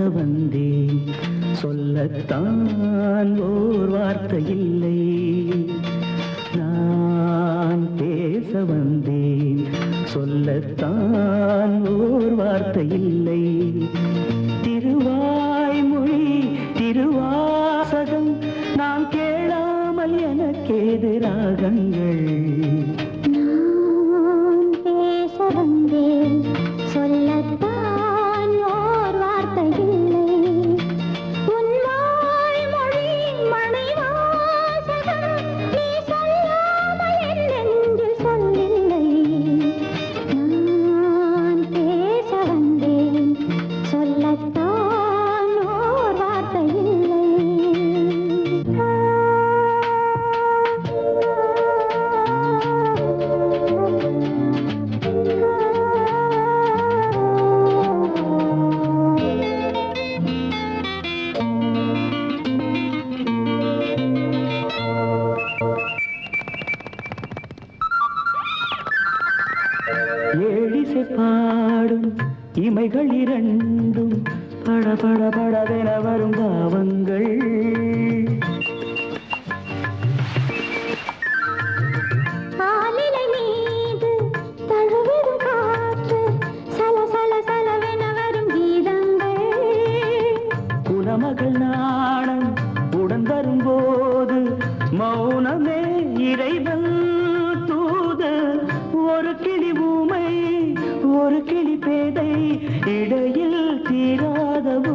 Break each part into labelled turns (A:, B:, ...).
A: வந்தேன். சொல்லத்தான் ஓர் வார்த்தை இல்லை. நான் பேச வந்தேன். சொல்லத்தான் ஓர் வார்த்தை இல்லை. திருவாய்மொழி திருவாசகம் நாம் கேளாமல் எனக்கேது ராகங்கள்
B: நான் பேச வந்தேன்.
A: ஏழிசை பாடும் இமைகள் இரண்டும் பட பட படவென வரும் பாவங்கள் குலமகள் நாணம் உடன் வரும்போது மௌனமே இறைவன். ஒரு கிளி பேதை இடையில் தீராதவோ?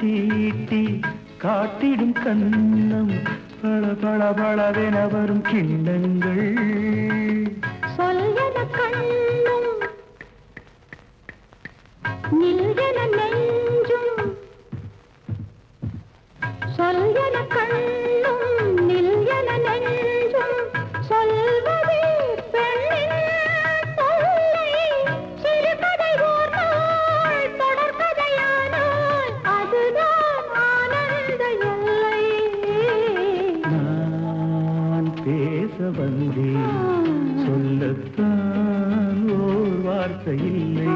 A: தீட்டி காட்டிடும் கண்ணம் பள பள பளவென வரும் கிண்ணங்கள்.
B: சொல்யன
A: பேச வந்தேன். சொல்லத்தான் ஓர் வார்த்தை இல்லை.